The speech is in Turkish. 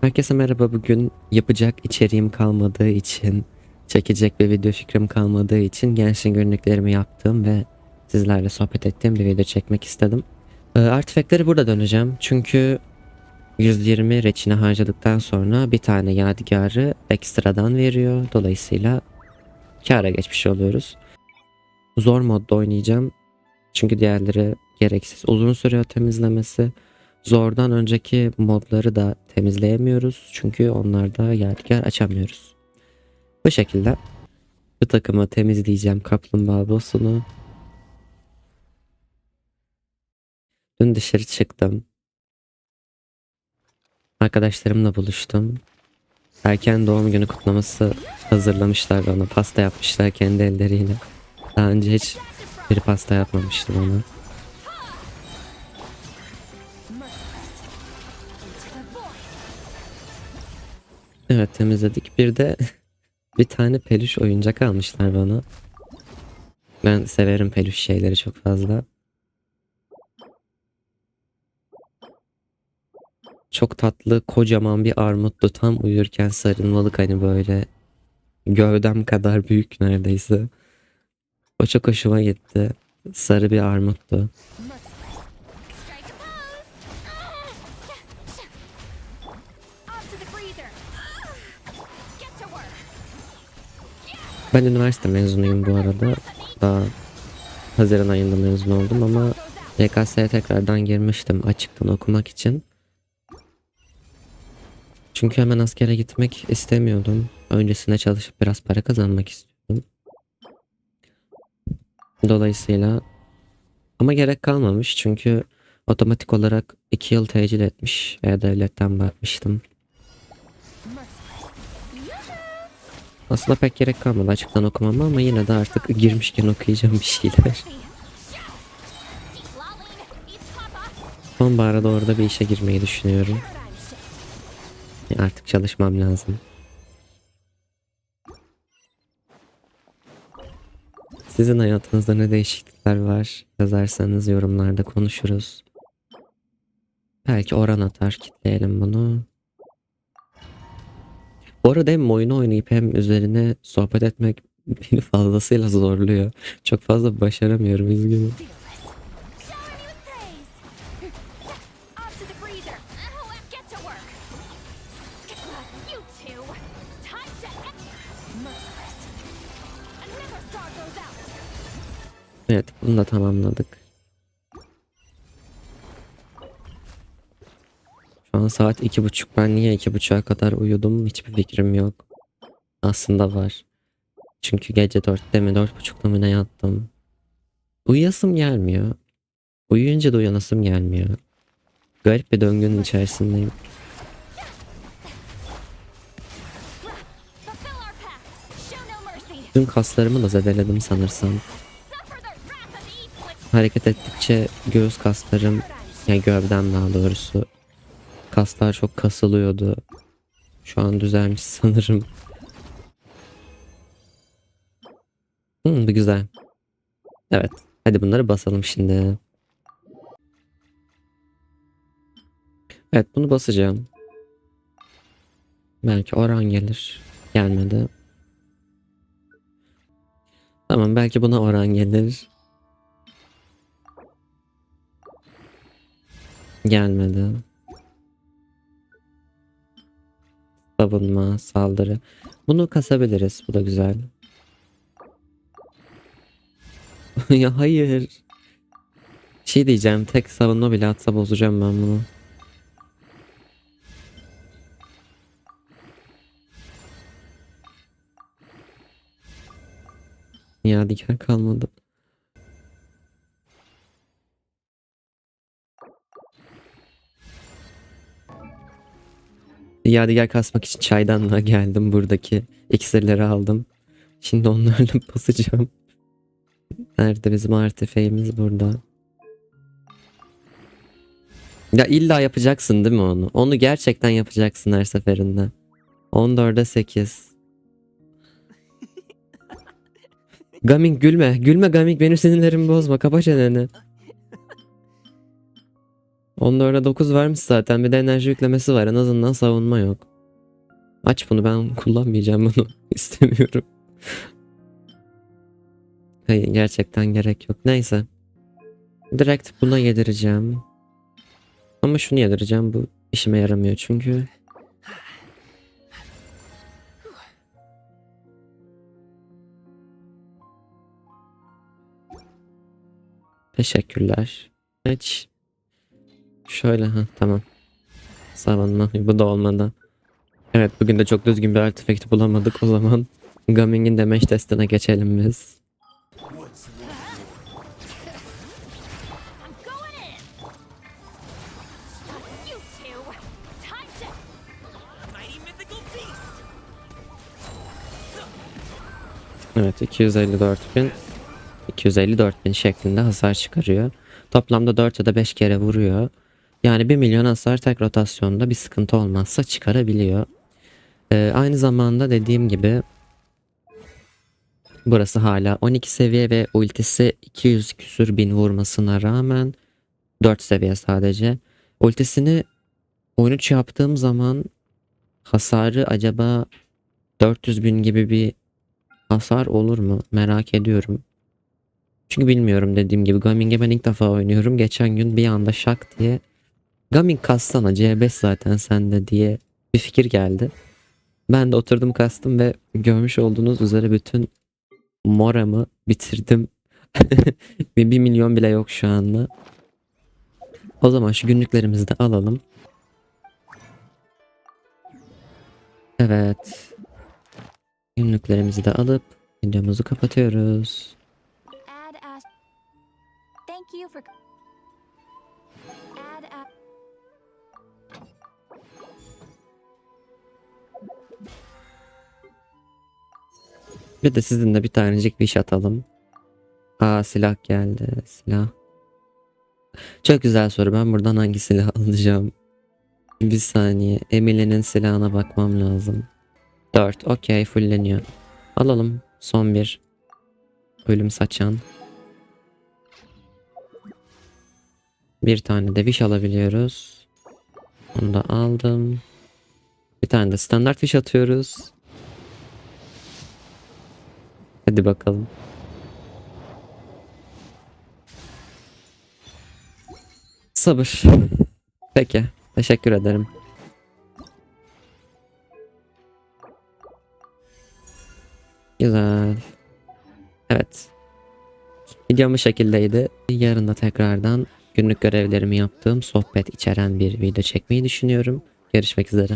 Herkese merhaba bugün yapacak içeriğim kalmadığı için çekecek bir video fikrim kalmadığı için gençliğin günlüklerimi yaptığım ve sizlerle sohbet ettiğim bir video çekmek istedim. Ee, burada döneceğim çünkü 120 reçine harcadıktan sonra bir tane yadigarı ekstradan veriyor. Dolayısıyla kâra geçmiş oluyoruz. Zor modda oynayacağım. Çünkü diğerleri gereksiz uzun sürüyor temizlemesi. Zordan önceki modları da temizleyemiyoruz. Çünkü onlarda yadigar açamıyoruz. Bu şekilde bu takımı temizleyeceğim kaplumbağa boss'unu. Dün dışarı çıktım. Arkadaşlarımla buluştum. Erken doğum günü kutlaması hazırlamışlar bana. Pasta yapmışlar kendi elleriyle. Daha önce hiç bir pasta yapmamıştı bana. Evet temizledik. Bir de bir tane peluş oyuncak almışlar bana. Ben severim peluş şeyleri çok fazla. Çok tatlı kocaman bir armuttu. Tam uyurken sarılmalık hani böyle gövdem kadar büyük neredeyse. O çok hoşuma gitti. Sarı bir armuttu. Ben üniversite mezunuyum bu arada. Daha Haziran ayında mezun oldum ama YKS'ye tekrardan girmiştim açıktan okumak için. Çünkü hemen askere gitmek istemiyordum. Öncesine çalışıp biraz para kazanmak istiyordum. Dolayısıyla ama gerek kalmamış çünkü otomatik olarak 2 yıl tecil etmiş. E-Devlet'ten bakmıştım. Aslında pek gerek kalmadı açıktan okumama ama yine de artık girmişken okuyacağım bir şeyler. Papa. Sonbaharda orada bir işe girmeyi düşünüyorum. Artık çalışmam lazım. Sizin hayatınızda ne değişiklikler var yazarsanız yorumlarda konuşuruz. Belki oran atar kitleyelim bunu. Bu arada hem oyunu oynayıp hem üzerine sohbet etmek beni fazlasıyla zorluyor. Çok fazla başaramıyorum üzgünüm. Shower me with praise. Şu an saat iki buçuk. Ben niye iki buçuğa kadar uyudum hiçbir fikrim yok. Aslında var. Çünkü gece dörtte mi dört buçukta mı ne yattım. Uyuyasım gelmiyor. Uyuyunca da uyanasım gelmiyor. Garip bir döngünün içerisindeyim. Dün kaslarımı da zedeledim sanırsam. Hareket ettikçe göğüs kaslarım, yani gövdem daha doğrusu. Kaslar çok kasılıyordu. Şu an düzelmiş sanırım. Hmm, bu güzel. Evet. Hadi bunları basalım şimdi. Evet bunu basacağım. Belki oran gelir. Gelmedi. Tamam belki buna oran gelir. Gelmedi. Savunma, saldırı. Bunu kasabiliriz. Bu da güzel. ya hayır. Şey diyeceğim. Tek savunma bile atsa bozacağım ben bunu. Yadigar kalmadı. Yadigar kasmak için çaydanlığa geldim buradaki iksirleri aldım. Şimdi onlarla basacağım. Nerede bizim artifeğimiz burada. Ya illa yapacaksın değil mi onu? Onu gerçekten yapacaksın her seferinde. 14'e 8. Gaming gülme. Gülme Gaming benim sinirlerimi bozma. Kapa çeneni. Onda öyle 9 varmış zaten. Bir de enerji yüklemesi var. En azından savunma yok. Aç bunu ben kullanmayacağım bunu. İstemiyorum. Hayır gerçekten gerek yok. Neyse. Direkt buna yedireceğim. Ama şunu yedireceğim. Bu işime yaramıyor çünkü. Teşekkürler. Hiç. Şöyle ha tamam. Savunma bu da olmadı. Evet bugün de çok düzgün bir artifact'i bulamadık o zaman. Gaming'in damage testine geçelim biz. Evet 254 bin 254 bin şeklinde hasar çıkarıyor. Toplamda 4 ya da 5 kere vuruyor. Yani 1 milyon hasar tek rotasyonda bir sıkıntı olmazsa çıkarabiliyor. Ee, aynı zamanda dediğim gibi burası hala 12 seviye ve ultisi 200 küsür bin vurmasına rağmen 4 seviye sadece. Ultisini 13 yaptığım zaman hasarı acaba 400 bin gibi bir hasar olur mu? Merak ediyorum. Çünkü bilmiyorum dediğim gibi. Gaming'e ben ilk defa oynuyorum. Geçen gün bir anda şak diye Gaming kassana C5 zaten sende diye bir fikir geldi. Ben de oturdum kastım ve görmüş olduğunuz üzere bütün moramı bitirdim. bir milyon bile yok şu anda. O zaman şu günlüklerimizi de alalım. Evet. Günlüklerimizi de alıp videomuzu kapatıyoruz. Bir de sizinle bir tanecik bir iş atalım. Aa silah geldi. Silah. Çok güzel soru. Ben buradan hangi silah alacağım? Bir saniye. Emily'nin silahına bakmam lazım. 4. Okey. Fulleniyor. Alalım. Son bir. Ölüm saçan. Bir tane de fiş alabiliyoruz. Onu da aldım. Bir tane de standart fiş atıyoruz. Hadi bakalım. Sabır. Peki. Teşekkür ederim. Güzel. Evet. Videom bu şekildeydi. Yarın da tekrardan günlük görevlerimi yaptığım sohbet içeren bir video çekmeyi düşünüyorum. Görüşmek üzere.